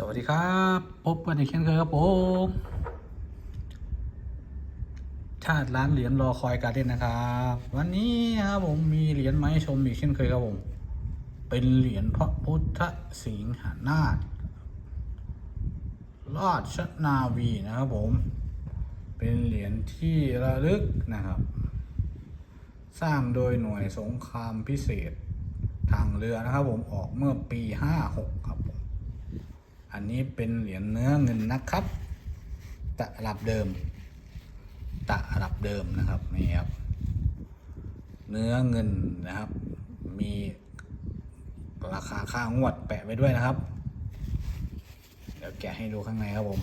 สวัสดีครับ พบกันอีกเช่นเคยครับผมชาติร้านเหรียญรอคอยการเด่นนะครับ วันนี้ครับผมมีเหรียญมาให้ชมอีกเช่นเคยครับผม เป็นเหรียญพระพุทธสิงหนาถราชนาวีนะครับผม เป็นเหรียญที่ระลึกนะครับ สร้างโดยหน่วยสงครามพิเศษทางเรือนะครับผมออกเมื่อปี 56 ครับ อันนี้เป็นเหรียญเนื้อเงินนะครับตลับเดิมตลับเดิมนะครับนี่ครับเนื้อเงินนะครับ มีราคาค่างวดแปะไว้ด้วยนะครับ เดี๋ยวแกะให้ดูข้างในครับผม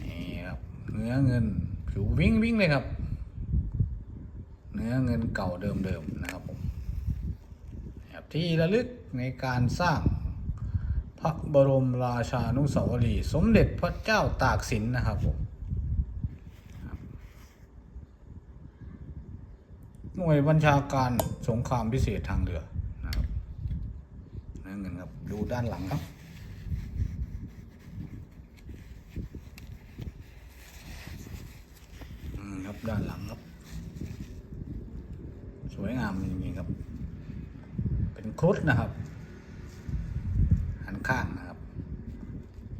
นี่ครับเนื้อเงินผิววิ่งวิ่งเลยครับ เนื้อเงินเก่าเดิมๆนะครับผมที่ระลึกในการสร้าง พระบรมราชานุสาวรีย์สมเด็จพระเจ้าตากสินนะครับผมหน่วยบัญชาการสงครามพิเศษทางเรือนะครับนั่นเงินครับดูด้านหลังครับอืมครับด้านหลังครับ สวยงามจริงๆครับ เป็นครุฑนะครับ ข้างนะครับ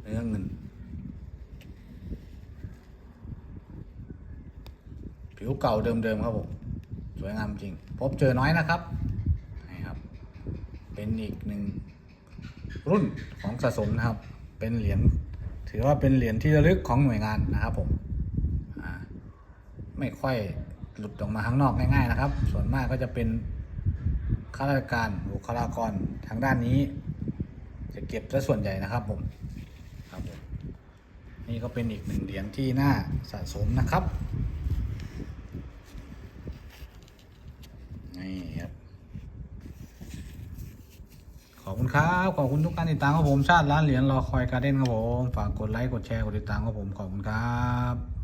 เนื้อเงิน ผิวเก่าเดิมๆครับผม สวยงามจริง พบเจอน้อยนะครับนี่ครับ เป็นอีกหนึ่งรุ่นของสะสมนะครับ เป็นเหรียญ ถือว่าเป็นเหรียญที่ระลึกของหน่วยงานนะครับผมไม่ค่อยหลุดออกมาข้างนอกง่าย ๆ นะครับ ส่วนมากก็จะเป็นข้าราชการบุคลากรทางด้านนี้ จะเก็บซะส่วนใหญ่นะครับผมครับผมนี่ก็เป็นอีกหนึ่งเหรียญที่น่าสะสมนะครับนี่ครับขอบคุณครับ ขอบคุณทุกการติดตามครับผมชาติร้านเหรียญรอคอยการ์เด้นครับผม ฝากกดไลค์กดแชร์กดติดตามครับผมขอบคุณครับ